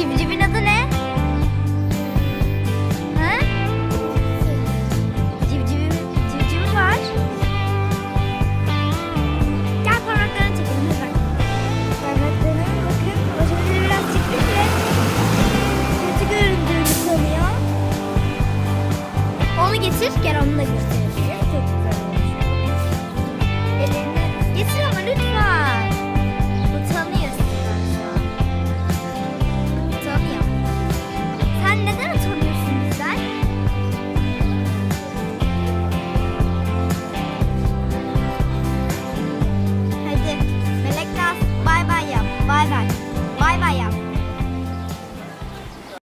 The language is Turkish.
Civcivin adı ne? Ha? Civcivim, civcivim var. Gel parmaklarını çekelim lütfen. Parmaklarına bakın. O şimdi biraz çıktı bile. Kötü göründüğünü sanıyor. Onu getir, gel onu da gösterelim.